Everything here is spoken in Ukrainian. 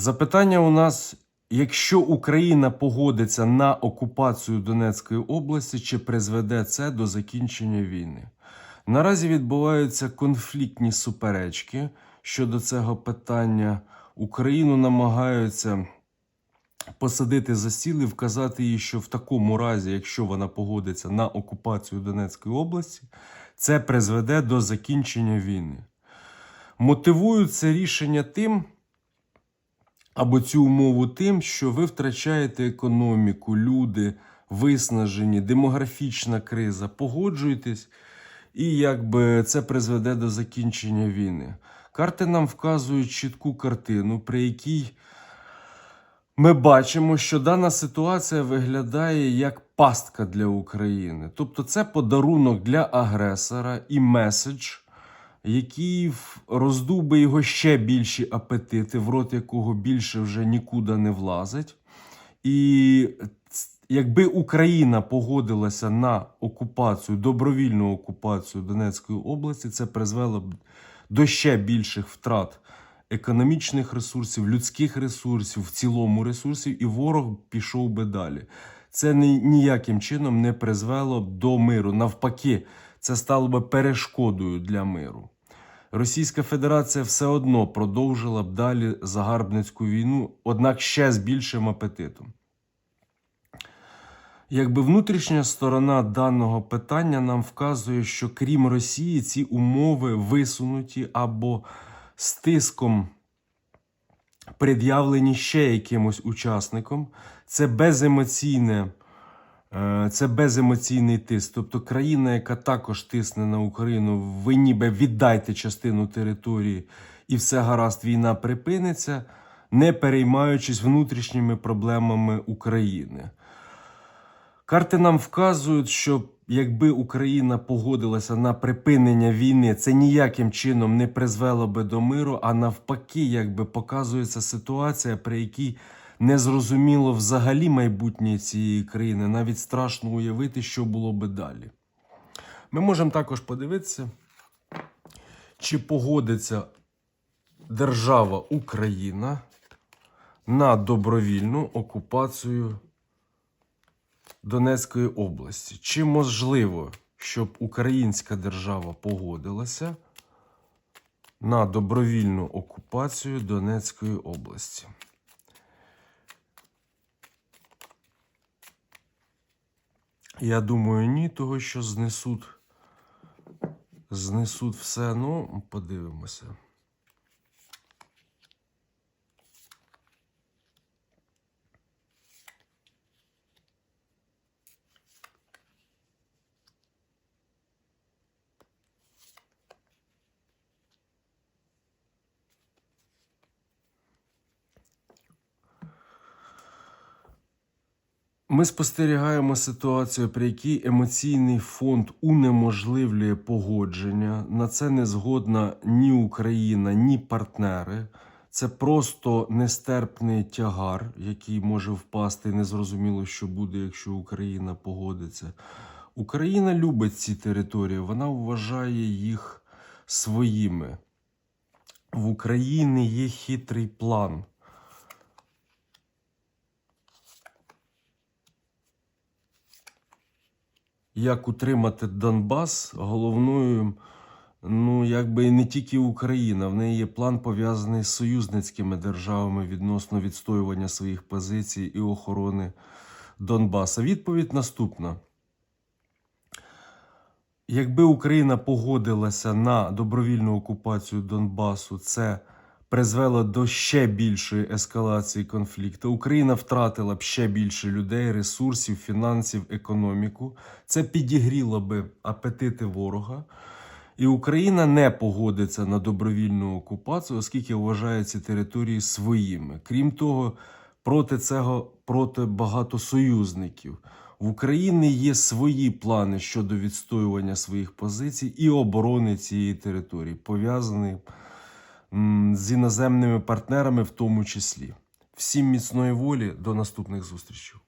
Запитання у нас: якщо Україна погодиться на окупацію Донецької області, чи призведе це до закінчення війни? Наразі відбуваються конфліктні суперечки щодо цього питання. Україну намагаються посадити за стіл і вказати їй, що в такому разі, якщо вона погодиться на окупацію Донецької області, це призведе до закінчення війни. Мотивують це рішення тим, або цю умову тим, що ви втрачаєте економіку, люди виснажені, демографічна криза. Погоджуєтесь, і якби це призведе до закінчення війни. Карти нам вказують чітку картину, при якій ми бачимо, що дана ситуація виглядає як пастка для України. Тобто, це подарунок для агресора і меседж, який в- роздуби його ще більші апетити, в рот якого більше вже нікуди не влазить. І якби Україна погодилася на окупацію, добровільну окупацію Донецької області, це призвело б до ще більших втрат економічних ресурсів, людських ресурсів, в цілому ресурсів, і ворог пішов би далі. Це ні- ніяким чином не призвело б до миру. Навпаки, це стало би перешкодою для миру. Російська Федерація все одно продовжила б далі загарбницьку війну, однак ще з більшим апетитом. Якби внутрішня сторона даного питання нам вказує, що крім Росії ці умови висунуті або з тиском пред'явлені ще якимось учасником. Це беземоційне. Е, Це беземоційний тиск. Тобто країна, яка також тисне на Україну, ви ніби віддайте частину території і все гаразд, війна припиниться, не переймаючись внутрішніми проблемами України. Карти нам вказують, що якби Україна погодилася на припинення війни, це ніяким чином не призвело би до миру, а навпаки, якби показується ситуація, при якій не зрозуміло взагалі майбутнє цієї країни. Навіть страшно уявити, що було би далі. Ми можемо також подивитися, чи погодиться держава Україна на добровільну окупацію Донецької області. Чи можливо, щоб українська держава погодилася на добровільну окупацію Донецької області? Я думаю, ні, того що знесуть, знесуть все. Ну, подивимося. Ми спостерігаємо ситуацію, при якій емоційний фонд унеможливлює погодження. На це не згодна ні Україна, ні партнери. Це просто нестерпний тягар, який може впасти. Незрозуміло, що буде, якщо Україна погодиться. Україна любить ці території, вона вважає їх своїми. В Україні є хитрий план. Як утримати Донбас, головною, ну, якби і не тільки Україна. В неї є план пов'язаний з союзницькими державами відносно відстоювання своїх позицій і охорони Донбаса. Відповідь наступна. Якби Україна погодилася на добровільну окупацію Донбасу, це призвело до ще більшої ескалації конфлікту. Україна втратила б ще більше людей, ресурсів, фінансів, економіку. Це підігріло би апетити ворога. І Україна не погодиться на добровільну окупацію, оскільки вважає ці території своїми. Крім того, проти цього проти багато союзників. В Україні є свої плани щодо відстоювання своїх позицій і оборони цієї території, пов'язані з іноземними партнерами, в тому числі. Всім міцної волі, до наступних зустрічей.